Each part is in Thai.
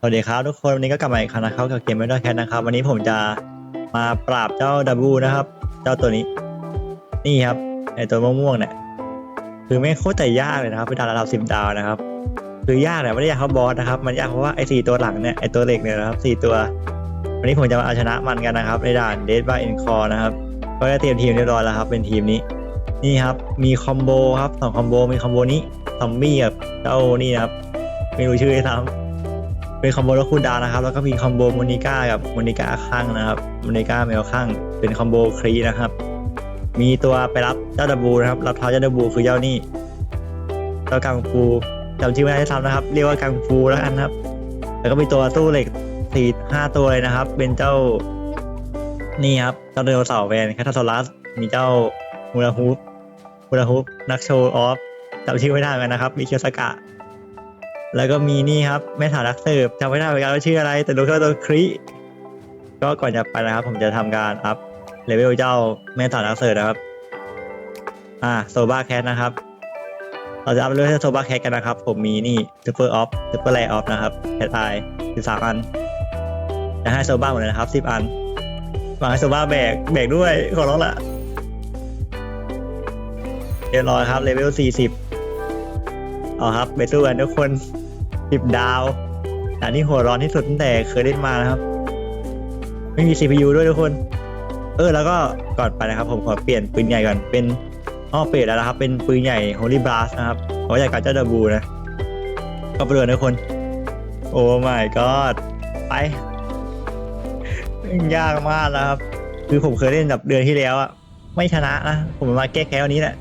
สวัสดีครับทุกคนวันนี้ก็กลับมาอีกครั้งนะครับกับเกมไม่ได้แคทนะครับ วันนี้ผมจะมาปราบเจ้าดับบูนะครับ เจ้าตัวนี้ นี่ครับไอตัวม่วงๆเนี่ยคือไม่โคตรแต่ยากเลยนะครับเป็นดาวระดับสิบดาวนะครับ คือยากแต่ไม่ได้ยากเพราะบอสนะครับ มันยากเพราะว่าไอสี่ตัวหลังเนี่ยไอตัวเหล็กเนี่ยนะครับสี่ตัว วันนี้ผมจะมาเอาชนะมันกันนะครับในด่านเด d บายเอ็นคอร์นะครับก็ได้เตรียมทีมเรียบร้อยแล้วครับ เป็นทีมนี้ นี่ครับมีคอมโบครับสองคอมโบมีคอมโบนี้ซอมบี้กับเจ้านี่นะครับไม่รู้ชื่อไอ้ซ้ำ เป็นคอมโบรถคูดาวนะครับ แล้วก็มีคอมโบโมนิก้ากับโมนิก้าข้างนะครับโมนิก้าแมวข้าง เป็นคอมโบครีนะครับ มีตัวไปรับเจ้าดับบูนะครับ รับเท้าเจ้าดับบูคือเจ้านี่เจ้ากังฟูจำชื่อไม่ได้ซ้ำนะครับ เรียกว่ากังฟูแล้วกันครับ แล้วก็มีตัวตู้เหล็กสี่ห้าตัวเลยนะครับ เป็นเจ้านี่ครับเจ้าไดโนเสาร์แวนแคทาโซลัส มีเจ้ามูราฮูปมูราฮูปนักโชว์ออฟจำชื่อไม่ได้เหมือนกันนะครับ มีเคียวสกะ แล้วก็มีนี่ครับแม่ถารักเสิร์ฟจำไม่ได้เหมือนกันว่าชื่ออะไร แต่รู้แค่ว่าตัวครีก็ก่อนจะไปนะครับ ผมจะทำการอัพเลเวลเจ้าแม่ถารักเสิร์ฟนะครับ อ่าโซบาแคทนะครับ เราจะอัพเลเวลโซบาแคทกันนะครับ ผมมีนี่ซูเปอร์ออฟซูเปอร์ไลออฟนะครับแคทไอสิบสามอันจะให้โซบ้าหมดเลยนะครับสิบอันวังให้โซบ้าแบกแบกด้วยขอร้องละเรียบร้อยครับเลเวลสี่สิบ เอาครับไปสู้กันทุกคนสิบดาวด่านที่หัวร้อนที่สุดตั้งแต่เคยเล่นมานะครับ ไม่มี CPU ด้วยทุกคน เออแล้วก็ก่อนไปนะครับ ผมขอเปลี่ยนปืนใหญ่ก่อนเป็นอ้อเปลี่ยนแล้วนะครับ เป็นปืนใหญ่ Holy Blast นะครับเพราะอยากกับเจ้าดับบูนะก็ไปเลยทุกคน โอ้ my god ไปยากมากนะครับ คือผมเคยเล่นแบบเดือนที่แล้วอะไม่ชนะนะ ผมมาแก้แค้นวันนี้แหละ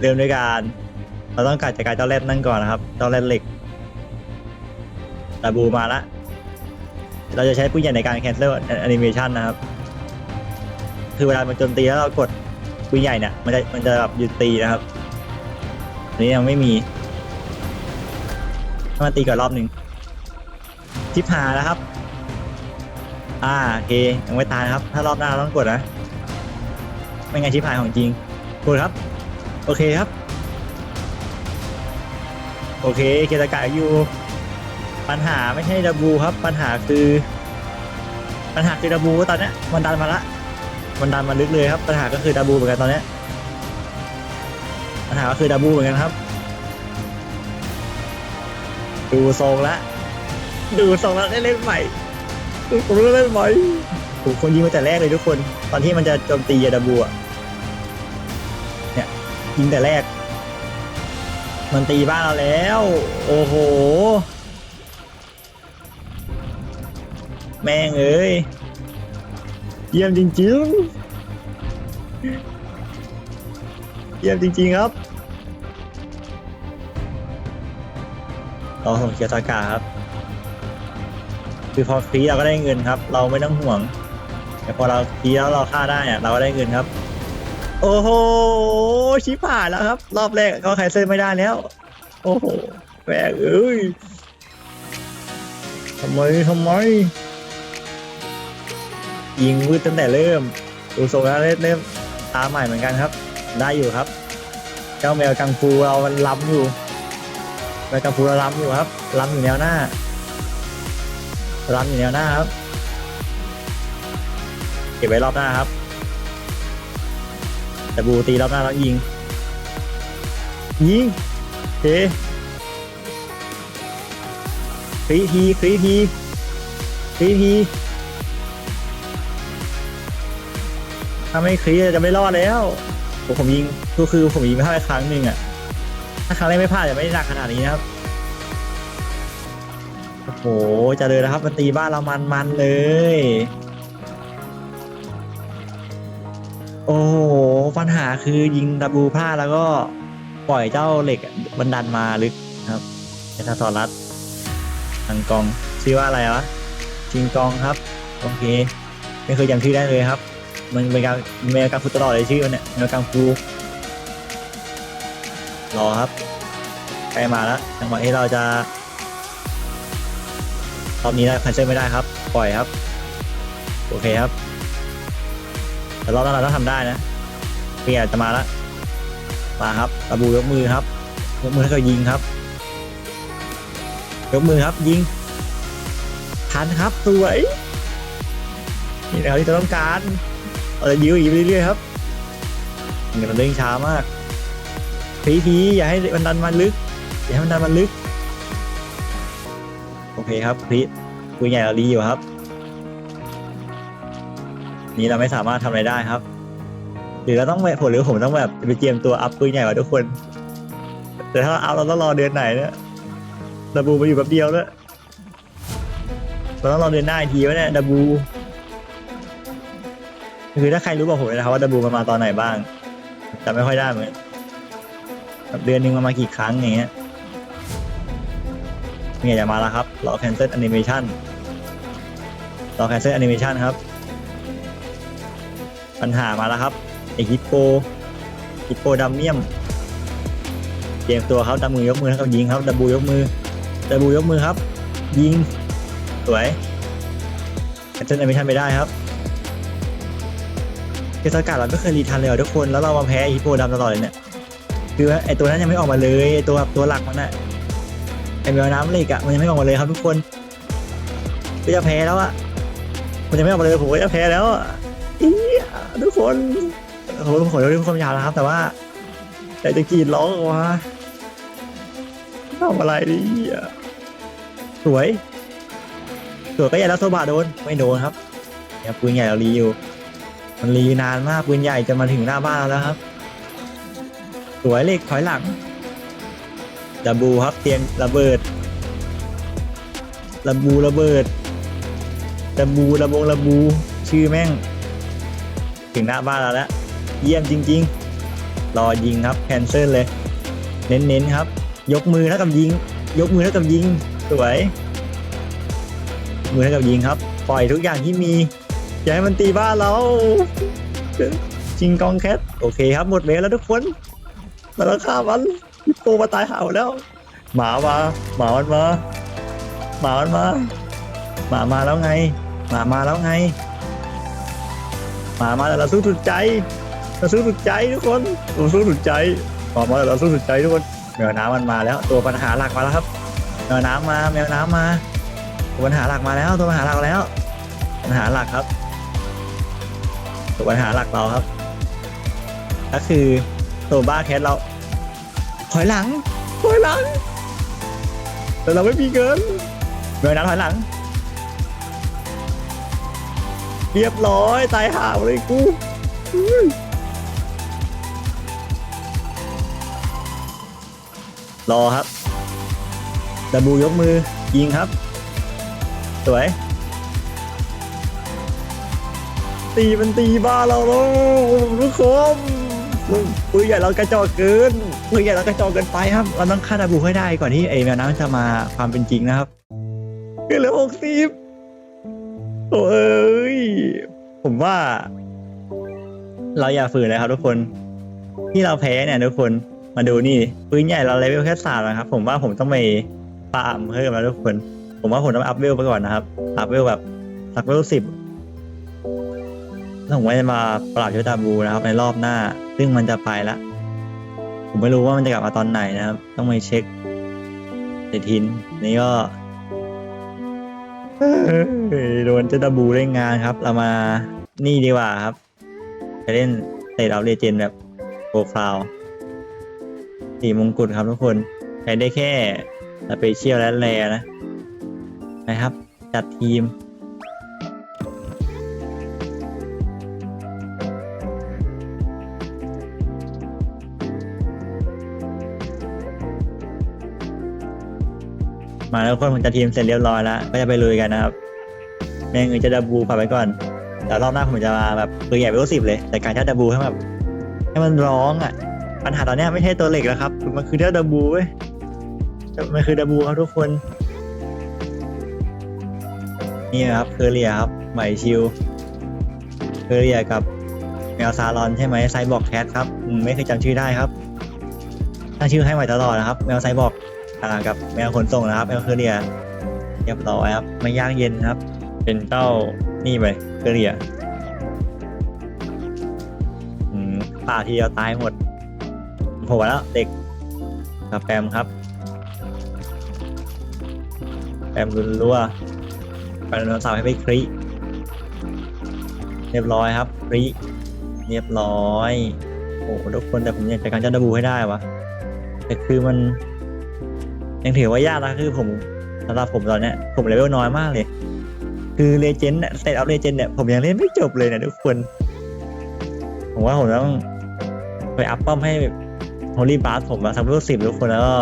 เริ่มด้วยการ เราต้องการจัดการเจ้าแรดนั่นก่อนนะครับ เจ้าแรดเหล็กตาบูมาละ เราจะใช้ปืนใหญ่ในการ cancel animation นะครับ คือเวลามันโจมตีแล้วเรากดปืนใหญ่เนี่ย มันจะมันจะแบบหยุดตีนะครับอันนี้ยังไม่มีถ้ามันตีก่อนรอบหนึ่งทิปหาแล้วครับ อ่าโอเคยังไม่ตายนะครับ ถ้ารอบหน้าเราต้องกดนะ ไม่งั้นชิปหายของจริงกดครับ โอเคครับ โอเคเกตากะอยู่ ปัญหาไม่ใช่ดับบูครับ ปัญหาคือ ปัญหาคือดับบูตอนเนี้ยมันดันมาละ มันดันมาลึกเลยครับ ปัญหาก็คือดับบูเหมือนกันตอนเนี้ยปัญหาก็คือดับบูเหมือนกันครับ ดูทรงละ ดูทรงล้วได้เล่นใหม่ดูผมเล่นใหม่ผมคนยิงมาแต่แรกเลยทุกคน ตอนที่มันจะโจมตีดับบูอะเนี่ยยิงแต่แรก มันตีบ้านเราแล้ว โอ้โห แม่งเอ้ย เยี่ยมจริงๆ เยี่ยมจริงๆครับเราส่งเกียร์สากาครับ คือพอคลีเราก็ได้เงินครับ เราไม่ต้องห่วง แต่พอเราคลีแล้วเราฆ่าได้เราก็ได้เงินครับ โอ้โห ชิบหายแล้วครับ รอบแรกก็ไคเซอร์ไม่ได้แล้ว โอ้โหแม่งเอ้ยทำไมทำไม ยิงวืดตั้งแต่เริ่มดูทรงแล้วเริ่มตาใหม่เหมือนกันครับ ได้อยู่ครับ เจ้าแมวกังฟูเรามันล้ำอยู่แมวกังฟูเราล้ำอยู่ครับ ล้ำอยู่แนวหน้า ล้ำอยู่แนวหน้าครับ เก็บไว้รอบหน้าครับ แต่บูตีรอบหน้าแล้วยิง ยิงเฮ้ครีทีครีทีครีทีถ้าไม่ครีจะไม่รอดแล้วผมผมยิงก็คือผมยิงไม่พลาดครั้งหนึ่งอะถ้าครั้งแรกไม่พลาดจะไม่ได้หนักขนาดนี้นะครับโอ้โหเจะเลยนะครับมันตีบ้านเรามันๆเลย โอ้ ปัญหาคือยิงดับบูพลาดแล้วก็ปล่อยเจ้าเหล็กอะมันดันมาลึกครับเอทาซอรัสทางกองชื่อว่าอะไรวะจิงกองครับโอเคไม่เคยจำชื่อได้เลยครับ มันเป็นการเมกังฟูตลอดเลยชื่อเนี่ยเมกังฟูรอครับใกล้มาแล้วจังหวะที่เราจะรอบนี้ได้คันเซอร์ไม่ได้ครับ ปล่อยครับ โอเคครับแต่รอบหน้าเราต้องทำได้นะ เพียจะมาล้วมาครับตะบูยกมือครับ ยกมือให้เขายิงครับ ยกมือครับยิงทันครับสวยนี่นะครับที่เราต้องการเอาเลยยิวอีกเรื่อยๆครับเงินมันเร่งช้ามากพีพีอย่าให้มันดันมาลึก อย่าให้มันดันมาลึก โอเคครับพีปืนใหญ่เราดีอยู่ครับ นี้เราไม่สามารถทำอะไรได้ครับ รือเราต้องแบบผมหรือผมต้องแบบไปเตรียมตัวอัพปืนใหญ่กว่าทุกคน แต่ถ้าอัพเราต้องรอเดือนไหนเนี่ยดับบูมาอยู่แป๊บเดียวแล้วเราต้องรอเดือนหน้าอีกทีวะเนี่ยดับบูคือถ้าใครรู้บอกผมเลยนะครับว่าดับบูมันมาตอนไหนบ้างจำไม่ค่อยได้เหมือนกันแบบเดือนหนึ่งมันมากี่ครั้งอย่างเงี้ยเนี่ยจะมาแล้วครับรอ cancel animation รอ cancel animation ครับ ปัญหามาแล้วครับ ไอฮิปโปฮิปโปดัมเมียมเตรียมตัวครับดับมือยกมือนะครับยิงครับดับบูยกมือดับบูยกมือครับ ยิงสวยแอนเจนไม่ทันไปได้ครับเกสกัดเราไม่เคยรีทันเลยทุกคนแล้วเรามาแพ้ฮิปโปดำตลอดเลยเนี่ยคือว่าไอตัวนั้นยังไม่ออกมาเลยไอตัวตัวหลักมันอะไอแมวน้ำเหล็กอะมันยังไม่ออกมาเลยครับทุกคนก็จะแพ้แล้วอะมันยังไม่ออกมาเลยผมก็จะแพ้แล้วอะทุกคน ผมขอโทษที่ความยาวแล้วครับ แต่ว่าอยากจะกรีดร้องออกมาทำอะไรดีอะสวยสวยก็ใหญ่แล้วโซบะโดน ไม่โดนครับเนี่ยปืนใหญ่เรารีอยู่ มันรีนานมากปืนใหญ่จะมาถึงหน้าบ้านเราแล้วครับ สวยเล็กถอยหลังดับบูครับเตียมระเบิดระบูระเบิดระบูระบงระบูชื่อแม่ง ถึงหน้าบ้านเราแล้ว เยี่ยมจริง ๆ รอยิงครับแคนเซิลเลย เน้นๆครับ ยกมือเท่ากับยิง ยกมือเท่ากับยิง สวย มือเท่ากับยิงครับ ปล่อยทุกอย่างที่มี อย่าให้มันตีบ้านเราจิงกองแคทโอเคครับ หมดเวลแล้วทุกคนเราต้องฆ่ามันปโปมาตายเห่าแล้ว หมามาหมามันมาหมามันมาหมามาแล้วไงหมามาแล้วไงหมามาแล้วเราสู้สุดใจ เราสู้สุดใจทุกคนเราสู้สุดใจหมามาแล้วเราสู้สุดใจทุกคนแมวน้ำมันมาแล้ว ตัวปัญหาหลักมาแล้วครับแมวน้ำมาแมวน้ำมาตัวปัญหาหลักมาแล้ว ตัวปัญหาหลักแล้ว ปัญหาหลักครับ ตัวปัญหาหลักเราครับ ก็คือตัวบ้าแคทเราถอยหลังถอยหลัง แต่เราไม่มีเงินแมวน้ำถอยหลังเรียบร้อยตายห่าเลยกู รอครับดับบูยกมือยิงครับ สวย ตีมันตีบ้าเราแล้วทุกคนปืนใหญ่เรากระจอกเกินปืนใหญ่เรากระจอกเกินไปครับ เราต้องฆ่าดับบูให้ได้ก่อนที่ไอ้แมวน้ำจะมาความเป็นจริงนะครับเหลือหกสิบโอ้ยผมว่า เราอย่าฝืนเลยครับทุกคน ที่เราแพ้เนี่ยทุกคน มาดูนี่ปืนใหญ่เราเลเวลแค่สามนะครับ ผมว่าผมต้องไปปาล์มเพิ่มแล้วทุกคน ผมว่าผมต้องอัพเวลไปก่อนนะครับ อัพเวลแบบสักเวลสิบแล้วผมก็จะมาปราบยศดาบูนะครับ ในรอบหน้า ซึ่งมันจะไปละ ผมไม่รู้ว่ามันจะกลับมาตอนไหนนะครับ ต้องไปเช็คในทิน นี่ก็โดนเจดาบูเล่นงานครับ เรามานี่ดีกว่าครับ จะเล่นเตะเอาเลเจนแบบโปรไฟล์ สี่มงกุฎครับทุกคนใช้ได้แค่สเปเชียลและแรนะนะครับ จัดทีม มาแล้วทุกคนผมจะทีมเสร็จเรียบร้อยแล้ว ก็จะไปลุยกันนะครับ แม่งเอจะดับบูฝากไว้ก่อนเดี๋ยวรอบหน้าผมจะมาแบบปืนใหญ่ไปรู้สิบเลย แต่การใช้ดับบูให้แบบให้มันร้องอะ ปัญหาตอนเนี้ยไม่ใช่ตัวเหล็กแล้วครับ มันคือเจ้าดับบูเว้ยมันคือดับบูครับทุกคน นี่ครับเคอเรียครับใหม่ชิวเคอเรียกับแมวซาลอนใช่ไหมไซบอร์กแคทครับอืมไม่เคยจำชื่อได้ครับตั้งชื่อให้ใหม่ตลอดนะครับ แมวไซบอร์กอ่ากับแมวขนส่งนะครับแมวเคอเรียเรียบร้อยครับไม่ยากเย็นครับ เป็นเจ้านี่ไปเคอเรียอืมป่าทีเดียวตายหมด โผล่แล้วเด็กกับแปมครับแปมรุนรั่วปโทรศัพท์ให้ไปคลิเรียบร้อยครับคลิเรียบร้อยโอ้โหทุกคนแต่ผมอยากจัดการเจ้าดบูให้ได้วะแต่คือมัน ยังถือว่ายากนะคือผมสำหรับผมตอนเนี้ยผมเลเวลน้อยมากเลย คือเลเจนด์เซตอัพเลเจนด์เนี่ยผมยังเล่นไม่จบเลยนะทุกคน ผมว่าผมต้องไปอัพป้อมให้ ฮอลลี่บาสผมมาสักเลเวลสิบทุกคนแล้วก็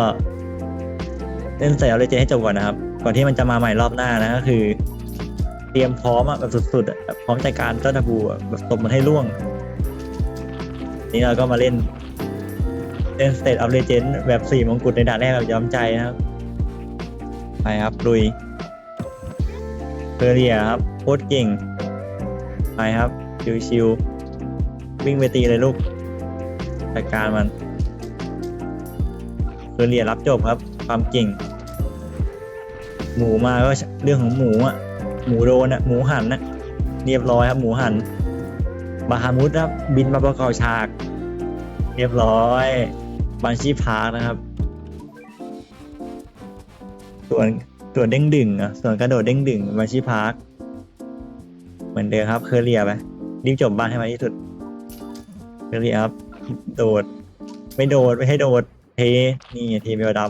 เล่นเซตอัพเลเจนด์ให้จบก่อนนะครับ ก่อนที่มันจะมาใหม่รอบหน้านะก็คือ เตรียมพร้อมอะแบบสุดๆอะแบบพร้อมจัดการเจ้าดับูอะแบบตบมันให้ล่วง นี่เราก็มาเล่นเล่น State of Legend แบบสี่มงกุฎในด่านแรกแบบย้อมใจนะครับ ไปครับลุยเฟอร์เรียครับโคตรเก่ง ไปครับชิวๆวิ่งไปตีเลยลูกจัดการมัน เฟอเรียรับจบครับ ความเก่ง หมูมาก็เรื่องของหมูอะ หมูโดนอะ หมูหันนะเรียบร้อยครับ หมูหัน บาฮามุดครับ บินมาประกอบฉาก เรียบร้อย บันชีพาร์คนะครับ ส่วนส่วนเด้งดึงอะ ส่วนกระโดดเด้งดึงบันชีพาร์คเหมือนเดิมครับ เคอเรียไปรีบจบบ้านให้มาที่สุดเคอเรียครับ โดด ไม่โดด ไม่ให้โดด เท นี่ทีเมลด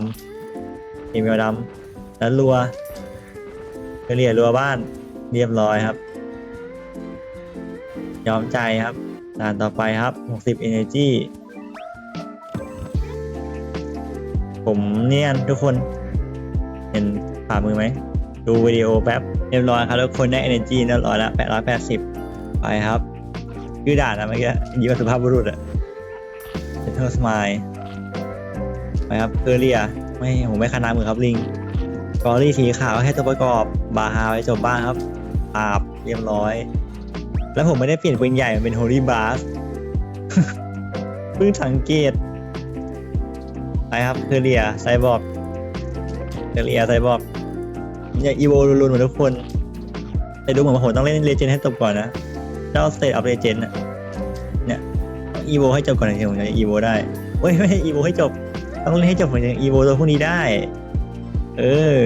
ำทีเมลดำแล้วรัวเคอเรียรัวบ้านเรียบร้อยครับ ยอมใจครับด่านต่อไปครับ 60 energy ผมเนี่ยทุกคน เห็นฝ่ามือไหม ดูวิดีโอแป๊บเรียบร้อยครับทุกคนได้ energy เรียบร้อยแล้ว880 ไปครับชื่อด่านนะเมื่อกี้ยิ้มสุภาพบุรุษอะ Gentle Smile ไปครับเคอเรียไม่ผมไม่คณามือครับลิงกอรี่สีขาวให้ตัวประกอบบาฮาไว้จบบ้างครับปาบเรียบร้อย แล้วผมไม่ได้เปลี่ยนปืนใหญ่มันเป็น Holy Blast เพิ่งสังเกตไปครับเคอเรียไซบอร์กเคอเรียไซบอร์กอย่าอีโวลุนๆเหมือนทุกคนแต่ดูเหมือนว่าผมต้องเล่นเลเจนด์ให้จบก่อนนะเจ้าสเตทออฟเลเจนด์เนี่ยอีโวให้จบก่อนถึงผมจะอีโวได้เว้ยไม่ให้อีโวให้จบ ต้องเล่นให้จบเหมือนอย่างอีโวตัวพวกนี้ได้ เออ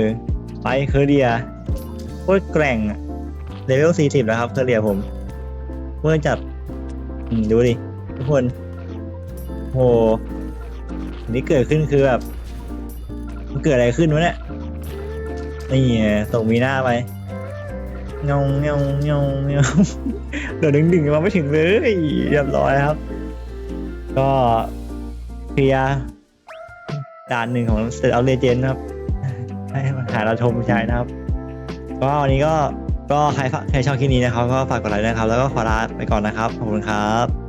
ไปเคอเดียโคตรแกร่งเลเวล40 แล้วครับเคอเรียผมเมื่อจับดูดิ ทุกคน โหนี่เกิดขึ้นคือแบบมันเกิดอะไรขึ้นวะเนี่ยนี่ส่งมีหน้าไปงงงงงงงเดี๋ยวดึงดึงมาไม่ถึงเลยเรียบร้อยครับ ก็เคลียร์ ด่านหนึ่งของ State of Legend นะครับ ให้มาหาเราชมใช้นะครับ ก็วันนี้ก็ก็ใครฝากใครชอบคลิปนี้นะครับ ก็ฝากกดไลค์นะครับ แล้วก็ขอลาไปก่อนนะครับ ขอบคุณครับ